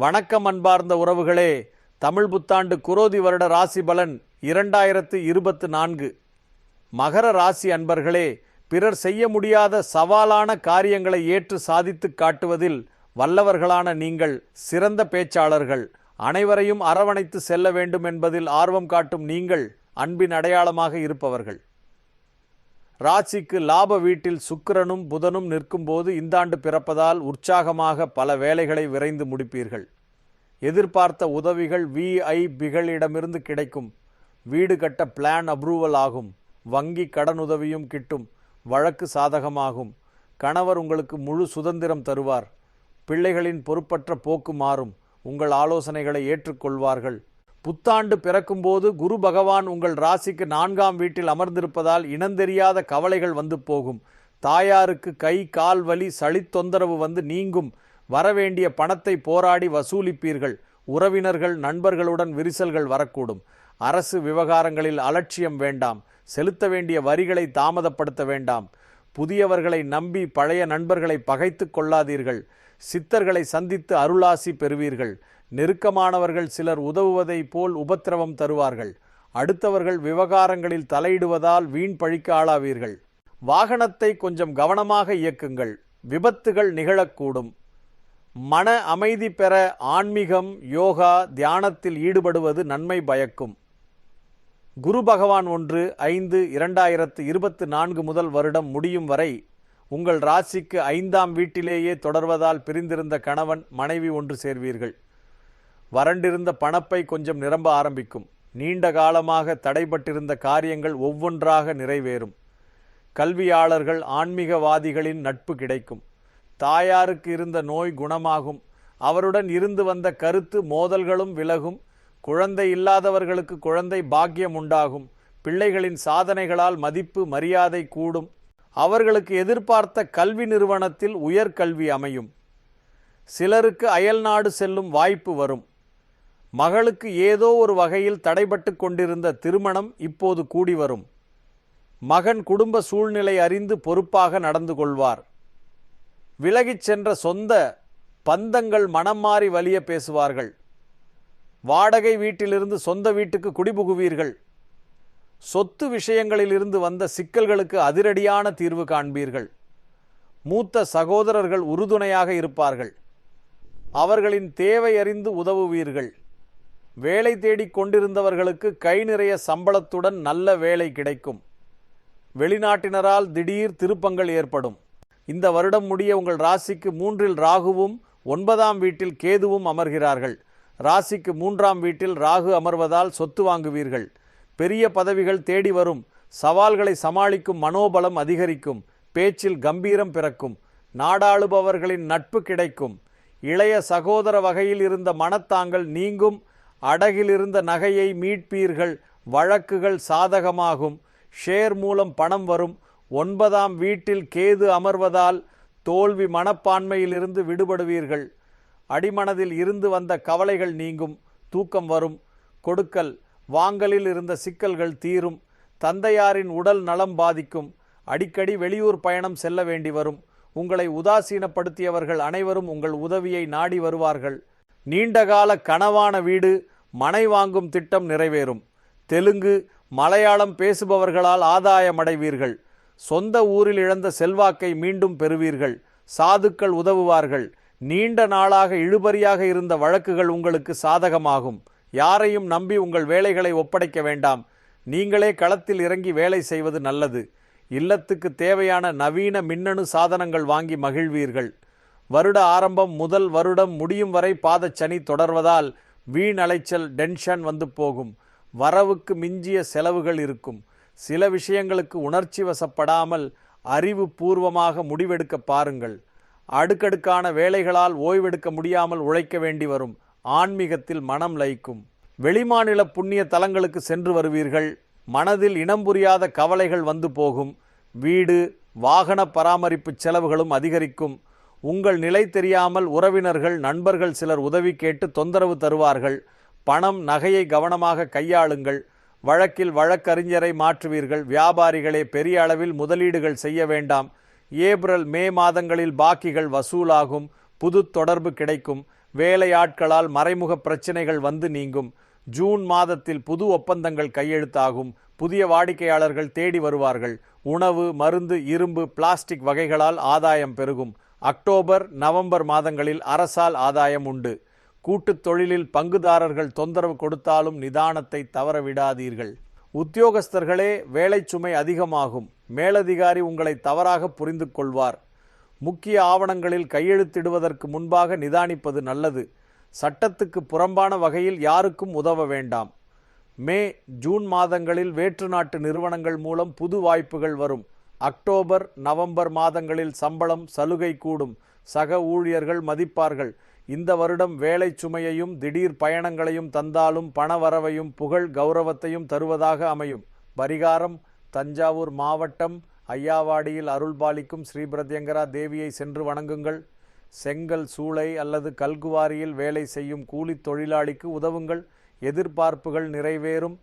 வணக்கம் அன்பார்ந்த உறவுகளே. தமிழ் புத்தாண்டு குரோதி வருட ராசி பலன் இரண்டாயிரத்து இருபத்து நான்கு. மகர ராசி அன்பர்களே பிறர் செய்ய முடியாத சவாலான காரியங்களை ஏற்று சாதித்துக் காட்டுவதில் வல்லவர்களான நீங்கள் சிறந்த பேச்சாளர்கள். அனைவரையும் அரவணைத்து செல்ல வேண்டும் என்பதில் ஆர்வம் காட்டும் நீங்கள் அன்பின் அடையாளமாக இருப்பவர்கள். ராசிக்கு லாப வீட்டில் சுக்கிரனும் புதனும் நிற்கும்போது இந்த ஆண்டு பிறப்பதால் உற்சாகமாக பல வேலைகளை விரைந்து முடிப்பீர்கள். எதிர்பார்த்த உதவிகள் விஐபிகளிடமிருந்து கிடைக்கும். வீடு கட்ட பிளான் அப்ரூவல் ஆகும். வங்கி கடனுதவியும் கிட்டும். வழக்கு சாதகமாகும். கணவர் உங்களுக்கு முழு சுதந்திரம் தருவார். பிள்ளைகளின் பொறுப்பற்ற போக்கு மாறும். உங்கள் ஆலோசனைகளை ஏற்றுக்கொள்வார்கள். புத்தாண்டு பிறக்கும்போது குரு பகவான் உங்கள் ராசிக்கு நான்காம் வீட்டில் அமர்ந்திருப்பதால் இனந்தெரியாத கவலைகள் வந்து போகும். தாயாருக்கு கை கால் வலி சளி தொந்தரவு வந்து நீங்கும். வரவேண்டிய பணத்தை போராடி வசூலிப்பீர்கள். உறவினர்கள் நண்பர்களுடன் விரிசல்கள் வரக்கூடும். அரசு விவகாரங்களில் அலட்சியம் வேண்டாம். செலுத்த வேண்டிய வரிகளை தாமதப்படுத்த வேண்டாம். புதியவர்களை நம்பி பழைய நண்பர்களை பகைத்து கொள்ளாதீர்கள். சித்தர்களை சந்தித்து அருளாசி பெறுவீர்கள். நெருக்கமானவர்கள் சிலர் உதவுவதைப் போல் உபத்திரவம் தருவார்கள். அடுத்தவர்கள் விவகாரங்களில் தலையிடுவதால் வீண் பழிக்க ஆளாவீர்கள். வாகனத்தை கொஞ்சம் கவனமாக இயக்குங்கள். விபத்துகள் நிகழக்கூடும். மன அமைதி பெற ஆன்மீகம் யோகா தியானத்தில் ஈடுபடுவது நன்மை பயக்கும். குரு பகவான் ஒன்று ஐந்து இரண்டாயிரத்து இருபத்து நான்கு முதல் வருடம் முடியும் வரை உங்கள் ராசிக்கு ஐந்தாம் வீட்டிலேயே தொடர்வதால் பிரிந்திருந்த கணவன் மனைவி ஒன்று சேர்வீர்கள். வறண்டிருந்த பணப்பை கொஞ்சம் நிரம்ப ஆரம்பிக்கும். நீண்ட காலமாக தடைபட்டிருந்த காரியங்கள் ஒவ்வொன்றாக நிறைவேறும். கல்வியாளர்கள் ஆன்மீகவாதிகளின் நட்பு கிடைக்கும். தாயாருக்கு இருந்த நோய் குணமாகும். அவருடன் இருந்து வந்த கருத்து மோதல்களும் விலகும். குழந்தை இல்லாதவர்களுக்கு குழந்தை பாக்கியம் உண்டாகும். பிள்ளைகளின் சாதனைகளால் மதிப்பு மரியாதை கூடும். அவர்களுக்கு எதிர்பார்த்த கல்வி நிறுவனத்தில் உயர்கல்வி அமையும். சிலருக்கு அயல்நாடு செல்லும் வாய்ப்பு வரும். மகளுக்கு ஏதோ ஒரு வகையில் தடைபட்டு கொண்டிருந்த திருமணம் இப்போது கூடி வரும். மகன் குடும்ப சூழ்நிலை அறிந்து பொறுப்பாக நடந்து கொள்வார். விலகிச் சென்ற சொந்த பந்தங்கள் மனம் மாறி வலிய பேசுவார்கள். வாடகை வீட்டிலிருந்து சொந்த வீட்டுக்கு குடிபுகுவீர்கள். சொத்து விஷயங்களிலிருந்து வந்த சிக்கல்களுக்கு அதிரடியான தீர்வு காண்பீர்கள். மூத்த சகோதரர்கள் உறுதுணையாக இருப்பார்கள். அவர்களின் தேவை அறிந்து உதவுவீர்கள். வேலை தேடிக் கொண்டிருந்தவர்களுக்கு கை நிறைய சம்பளத்துடன் நல்ல வேலை கிடைக்கும். வெளிநாட்டினரால் திடீர் திருப்பங்கள் ஏற்படும். இந்த வருடம் முடிய உங்கள் ராசிக்கு மூன்றில் ராகுவும் ஒன்பதாம் வீட்டில் கேதுவும் அமர்கிறார்கள். ராசிக்கு மூன்றாம் வீட்டில் ராகு அமர்வதால் சொத்து வாங்குவீர்கள். பெரிய பதவிகள் தேடி வரும். சவால்களை சமாளிக்கும் மனோபலம் அதிகரிக்கும். பேச்சில் கம்பீரம் பிறக்கும். நாடாளுபவர்களின் நட்பு கிடைக்கும். இளைய சகோதர வகையில் இருந்த மனத்தாங்கள் நீங்கும். அடகிலிருந்த நகையை மீட்பீர்கள் வழக்குகள் சாதகமாகும் ஷேர் மூலம் பணம் வரும் ஒன்பதாம் வீட்டில் கேது அமர்வதால் தோல்வி மனப்பான்மையிலிருந்து விடுபடுவீர்கள். அடிமனதில் இருந்து வந்த கவலைகள் நீங்கும் தூக்கம் வரும் கொடுக்கல் வாங்கலில் இருந்த சிக்கல்கள் தீரும் தந்தையாரின் உடல் நலம் பாதிக்கும் அடிக்கடி வெளியூர் பயணம் செல்ல வேண்டி வரும் உங்களை உதாசீனப்படுத்தியவர்கள் அனைவரும் உங்கள் உதவியை நாடி வருவார்கள். நீண்டகால கனவான வீடு மனை வாங்கும் திட்டம் நிறைவேறும். தெலுங்கு மலையாளம் பேசுபவர்களால் ஆதாயமடைவீர்கள். சொந்த ஊரில் இழந்த செல்வாக்கை மீண்டும் பெறுவீர்கள். சாதுக்கள் உதவுவார்கள். நீண்ட நாளாக இழுபறியாக இருந்த வழக்குகள் உங்களுக்கு சாதகமாகும். யாரையும் நம்பி உங்கள் வேலைகளை ஒப்படைக்க வேண்டாம். நீங்களே களத்தில் இறங்கி வேலை செய்வது நல்லது. இல்லத்துக்கு தேவையான நவீன மின்னணு சாதனங்கள் வாங்கி மகிழ்வீர்கள். வருட ஆரம்பம் முதல் வருடம் முடியும் வரை பாதச்சனி தொடர்வதால் வீண் அலைச்சல் டென்ஷன் வந்து போகும். வரவுக்கு மிஞ்சிய செலவுகள் இருக்கும். சில விஷயங்களுக்கு உணர்ச்சி வசப்படாமல் அறிவு பூர்வமாக முடிவெடுக்க பாருங்கள். அடுக்கடுக்கான வேலைகளால் ஓய்வெடுக்க முடியாமல் உழைக்க வேண்டி வரும். ஆன்மீகத்தில் மனம் லயிக்கும். வெளிமாநில புண்ணிய தலங்களுக்கு சென்று வருவீர்கள். மனதில் இனம் புரியாத கவலைகள் வந்து போகும். வீடு வாகன பராமரிப்பு செலவுகளும் அதிகரிக்கும். உங்கள் நிலை தெரியாமல் உறவினர்கள் நண்பர்கள் சிலர் உதவி கேட்டு தொந்தரவு தருவார்கள். பணம் நகையை கவனமாக கையாளுங்கள். வழக்கில் வழக்கறிஞரை மாற்றுவீர்கள். வியாபாரிகளே பெரிய அளவில் முதலீடுகள் செய்ய வேண்டாம். ஏப்ரல் மே மாதங்களில் பாக்கிகள் வசூலாகும். புது தொடர்பு கிடைக்கும். வேலையாட்களால் மறைமுக பிரச்சனைகள் வந்து நீங்கும். ஜூன் மாதத்தில் புது ஒப்பந்தங்கள் கையெழுத்தாகும். புதிய வாடிக்கையாளர்கள் தேடி வருவார்கள். உணவு மருந்து இரும்பு பிளாஸ்டிக் வகைகளால் ஆதாயம் பெருகும். அக்டோபர் நவம்பர் மாதங்களில் அரசால் ஆதாயம் உண்டு. கூட்டுத் தொழிலில் பங்குதாரர்கள் தொந்தரவு கொடுத்தாலும் நிதானத்தை தவறவிடாதீர்கள். உத்தியோகஸ்தர்களே வேலைச்சுமை அதிகமாகும். மேலதிகாரி உங்களை தவறாக புரிந்து கொள்வார் முக்கிய ஆவணங்களில் கையெழுத்திடுவதற்கு முன்பாக நிதானிப்பது நல்லது. சட்டத்துக்கு புறம்பான வகையில் யாருக்கும் உதவ வேண்டாம். மே ஜூன் மாதங்களில் வேற்று நாட்டு நிறுவனங்கள் மூலம் புது வாய்ப்புகள் வரும். அக்டோபர் நவம்பர் மாதங்களில் சம்பளம் சலுகை கூடும். சக ஊழியர்கள் மதிப்பார்கள். இந்த வருடம் வேலை சுமையையும் திடீர் பயணங்களையும் தந்தாலும் பணவரவையும் புகழ் கௌரவத்தையும் தருவதாக அமையும். பரிகாரம் தஞ்சாவூர் மாவட்டம் ஐயாவாடியில் அருள்பாலிக்கும் ஸ்ரீபிரத்யங்கரா தேவியை சென்று வணங்குங்கள். செங்கல் சூளை அல்லது கல்குவாரியில் வேலை செய்யும் கூலித் தொழிலாளிக்கு உதவுங்கள். எதிர்பார்ப்புகள் நிறைவேறும்.